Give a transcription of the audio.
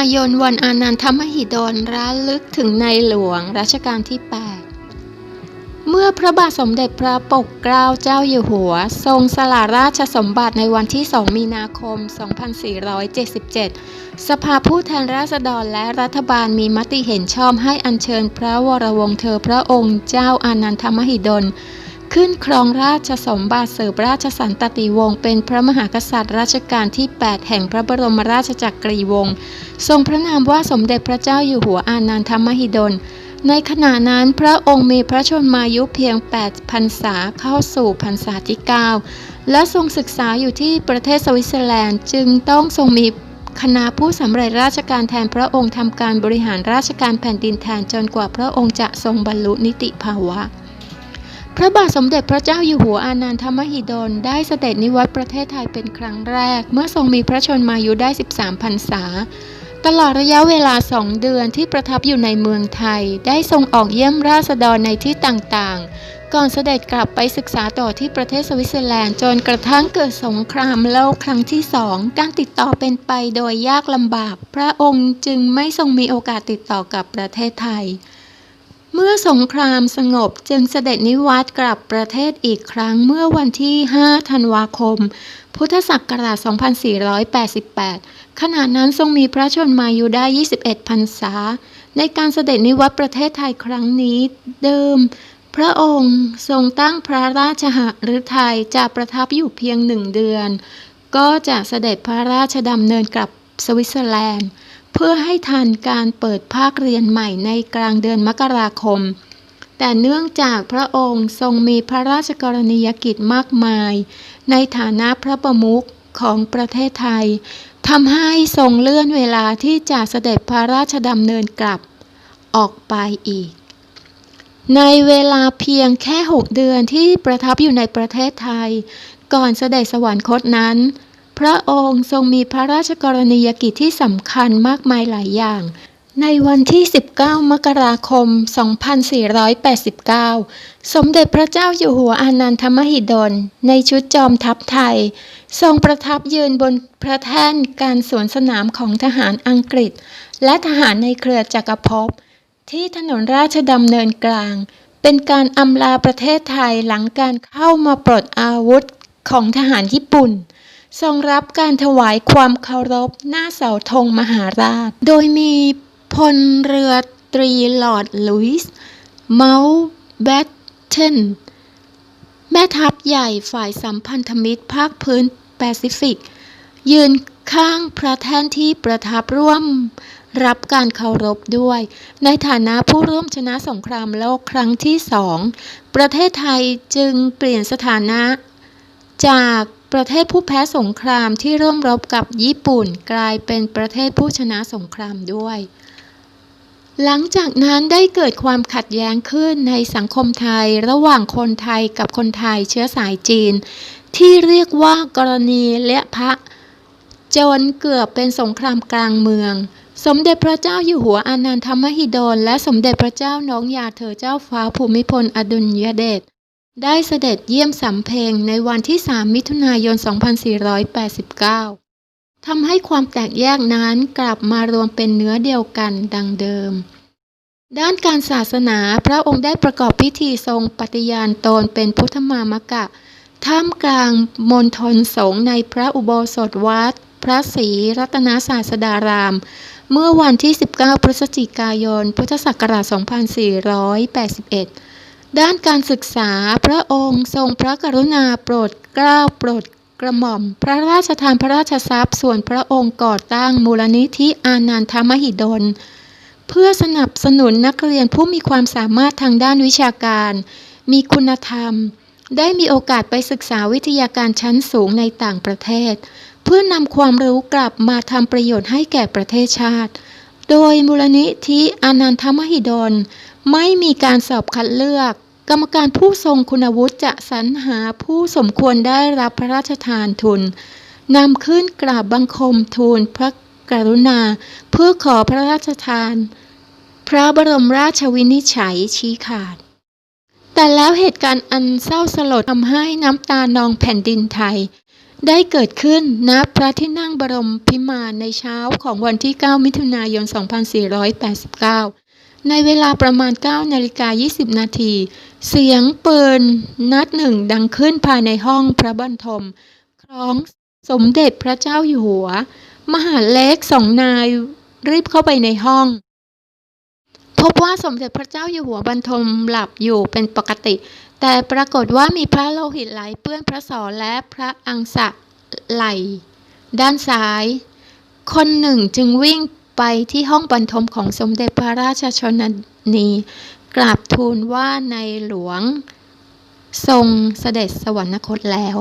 ายนวันอานันทมหิดลระลึกถึงในหลวงรัชกาลที่ 8 เมื่อพระบาทสมเด็จพระปกเกล้าเจ้าอยู่หัว ทรงสละราชสมบัติในวันที่ 2 มีนาคม 2477 สภาผู้แทนราษฎรและรัฐบาลมีมติเห็นชอบให้อัญเชิญพระวรวงศ์เธอพระองค์เจ้าอานันทมหิดล ขึ้นครองราชสมบัติเสืบราชสันตติวงศ์เป็นพระมหากษัตริย์รัชกาลที่ 8 แห่งพระบรมราชจักรีวงศ์ทรงพระนามว่าสมเด็จพระเจ้าอยู่หัวอานันทมหิดล ในขณะนั้นพระองค์มีพระชนมายุเพียง 8 พรรษาเข้าสู่พรรษาที่ 9 และทรงศึกษาอยู่ที่ประเทศสวิตเซอร์แลนด์ จึงต้องทรงมีคณะผู้สำเร็จราชการแทนพระองค์ทำการบริหารราชการแผ่นดินแทนจนกว่าพระองค์จะทรงบรรลุนิติภาวะ พระบาทสมเด็จพระเจ้าอยู่หัวอานันทมหิดลได้เสด็จนิวัตประเทศไทยเป็นครั้งแรก เมื่อทรงมีพระชนมายุได้ 13พรรษา ตลอดระยะเวลาสองเดือนที่ประทับอยู่ในเมืองไทย ได้ทรงออกเยี่ยมราษฎรในที่ต่างๆ ก่อนเสด็จกลับไปศึกษาต่อที่ประเทศสวิตเซอร์แลนด์จนกระทั่งเกิดสงครามโลกครั้งที่สองการติดต่อเป็นไปโดยยากลำบาก พระองค์จึงไม่ทรงมีโอกาสติดต่อกับประเทศไทย เมื่อสงครามสงบจึงเสด็จนิวัตกลับประเทศอีกครั้งเมื่อวันที่ 5 ธันวาคม พุทธศักราช 2488 ขณะนั้นทรงมีพระชนมายุได้ 21 พรรษา ในการเสด็จนิวัตประเทศไทยครั้งนี้เดิม พระองค์ทรงตั้งพระราชหฤทัยจะประทับอยู่เพียงหนึ่งเดือน ก็จะเสด็จพระราชดำเนินกลับสวิตเซอร์แลนด์ เพื่อให้ทันการเปิดภาคเรียนใหม่ในกลางเดือนมกราคม แต่เนื่องจากพระองค์ทรงมีพระราชกรณียกิจมากมาย ในฐานะพระประมุขของประเทศไทยทำให้ทรงเลื่อนเวลาที่จะเสด็จพระราชดำเนินกลับออกไปอีก ในเวลาเพียงแค่ 6 เดือนที่ประทับอยู่ในประเทศไทย ก่อนเสด็จสวรรคตนั้น พระองค์ทรงมีพระราชกรณียกิจที่สำคัญมากมายหลายอย่าง ในวันที่ 19 มกราคม 2489 สมเด็จพระเจ้าอยู่หัวอานันทมหิดล ในชุดจอมทัพไทย ทรงประทับยืนบนพระแท่นการสวนสนามของทหารอังกฤษ และทหารในเครือจักรภพ ที่ถนนราชดำเนินกลาง เป็นการอำลาประเทศไทยหลังการเข้ามาปลดอาวุธของทหารญี่ปุ่น ทรงรับการถวายความเคารพหน้าเสาธงมหาราช โดยมีพลเรือตรีลอร์ดลุยส์เมาส์แบตเทนแม่ทัพใหญ่ฝ่ายสัมพันธมิตรภาคพื้นแปซิฟิก ยืนข้างพระแท่นที่ประทับร่วมรับการเคารพด้วย ในฐานะผู้ร่วมชนะสงครามโลกครั้งที่สอง ประเทศไทยจึงเปลี่ยนสถานะจาก ประเทศผู้แพ้สงครามที่ร่วมรบกับญี่ปุ่นกลายเป็นประเทศผู้ชนะสงครามด้วย หลังจากนั้นได้เกิดความขัดแย้งขึ้นในสังคมไทยระหว่างคนไทยกับคนไทยเชื้อสายจีน ที่เรียกว่ากรณีและพระจนเกือบเป็นสงครามกลางเมือง สมเด็จพระเจ้าอยู่หัวอานันทมหิดล และสมเด็จพระเจ้าน้องยาเธอเจ้าฟ้าภูมิพลอดุลยเดช ได้เสด็จเยี่ยมสำเพ็งในวันที่ 3 มิถุนายน 2489 ทำให้ความแตกแยกนั้นกลับมารวมเป็นเนื้อเดียวกันดังเดิม ด้านการศาสนาพระองค์ได้ประกอบพิธีทรงปฏิญาณตนเป็นพุทธมามกะ ท่ามกลางมณฑลสงฆ์ในพระอุโบสถวัด พระศรีรัตนศาสดาราม เมื่อวันที่ 19 พฤศจิกายน พุทธศักราช 2481 ด้านการศึกษาพระองค์ทรงพระกรุณาโปรดเกล้าโปรดกระหม่อม พระราชทานพระราชทรัพย์ ส่วนพระองค์ก่อตั้งมูลนิธิอานันทมหิดล เพื่อสนับสนุนนักเรียนผู้มีความสามารถทางด้านวิชาการ มีคุณธรรม ได้มีโอกาสไปศึกษาวิทยาการชั้นสูงในต่างประเทศ เพื่อนำความรู้กลับมาทำประโยชน์ให้แก่ประเทศชาติ โดยมูลนิธิอานันทมหิดลไม่มีการสอบคัดเลือก กรรมการผู้ทรงคุณวุฒิจะสรรหาผู้สมควรได้รับพระราชทานทุนนำขึ้นกราบบังคมทูลพระกรุณา เพื่อขอพระราชทาน พระบรมราชวินิจฉัยชี้ขาด แต่แล้วเหตุการณ์อันเศร้าสลดทำให้น้ำตานองแผ่นดินไทย ได้เกิดขึ้นณพระที่นั่งบรมพิมานในเช้าของวันที่ 9 มิถุนายน 2489 ในเวลาประมาณ9นาฬิกา20 นาที เสียงปืนนัดหนึ่งดังขึ้นภายในห้องพระบรรทมของสมเด็จพระเจ้าอยู่หัว มหาเล็กสองนายรีบเข้าไปในห้อง พบว่าสมเด็จพระเจ้าอยู่หัวบรรทมหลับอยู่เป็นปกติ แต่ปรากฏว่ามีพระโลหิตไหลเปื้อนพระศรและพระอังสะไหล ด้านซ้าย คนหนึ่งจึงวิ่ง ไปที่ห้องบรรทมของสมเด็จพระราชชนนี กราบทูลว่าในหลวงทรงเสด็จสวรรคตแล้ว